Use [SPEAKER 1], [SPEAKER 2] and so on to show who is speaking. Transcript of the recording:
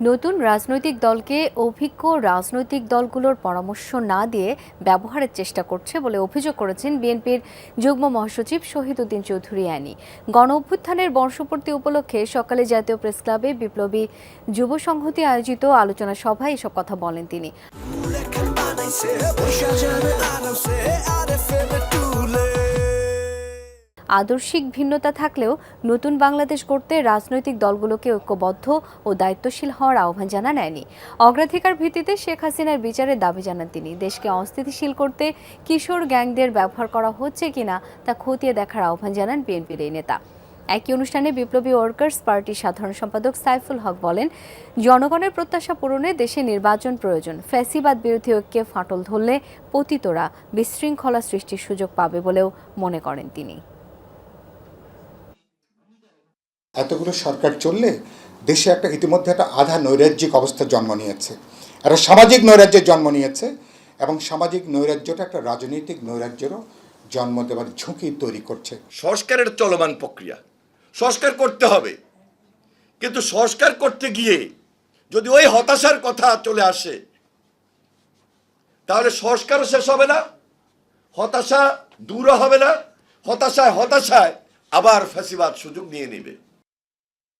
[SPEAKER 1] নতুন রাজনৈতিক দলকে অভিজ্ঞ রাজনৈতিক দলগুলোর পরামর্শ না দিয়ে ব্যবহারের চেষ্টা করছে বলে অভিযোগ করেছেন বিএনপির যুগ্ম মহাসচিব শহীদউদ্দিন চৌধুরী অ্যানি গণ অভ্যুত্থানের বর্ষপূর্তি উপলক্ষে সকালে জাতীয় প্রেস ক্লাবে বিপ্লবী যুব সংহতি আয়োজিত আলোচনা সভায় এসব কথা বলেন তিনি। আদর্শিক ভিন্নতা থাকলেও নতুন বাংলাদেশ গড়তে রাজনৈতিক দলগুলোকে ঐক্যবদ্ধ ও দায়িত্বশীল হওয়ার আহ্বান জানান নেয়নি। অগ্রাধিকার ভিত্তিতে শেখ হাসিনার বিচারের দাবি জানান তিনি, দেশকে অস্থিতিশীল করতে কিশোর গ্যাংদের ব্যবহার করা হচ্ছে কিনা তা খতিয়ে দেখার আহ্বান জানান বিএনপির এই নেতা। একই অনুষ্ঠানে বিপ্লবী ওয়ার্কার্স পার্টির সাধারণ সম্পাদক সাইফুল হক বলেন, জনগণের প্রত্যাশা পূরণে দেশে নির্বাচন প্রয়োজন, ফ্যাসিবাদ বিরোধী ঐক্যে ফাটল ধরলে পতিতরা বিশৃঙ্খলা সৃষ্টির সুযোগ পাবে বলেও মনে করেন তিনি।
[SPEAKER 2] এতগুলো সরকার চললে দেশে একটা ইতিমধ্যে একটা আধা নৈরাজ্যিক অবস্থা জন্ম নিয়েছে। একটা সামাজিক নৈরাজ্যের জন্ম নিয়েছে এবং সামাজিক নৈরাজ্যটা একটা রাজনৈতিক নৈরাজ্যেরও জন্ম দেওয়ার ঝুঁকি তৈরি করছে।
[SPEAKER 3] সংস্কারের চলমান প্রক্রিয়া। সংস্কার করতে হবে। কিন্তু সংস্কার করতে গিয়ে যদি ওই হতাশার কথা চলে আসে, তাহলে সংস্কারও শেষ হবে না, হতাশা দূরও হবে না, হতাশায় হতাশায় আবার ফ্যাসিবাদ সুযোগ নিয়ে নেবে।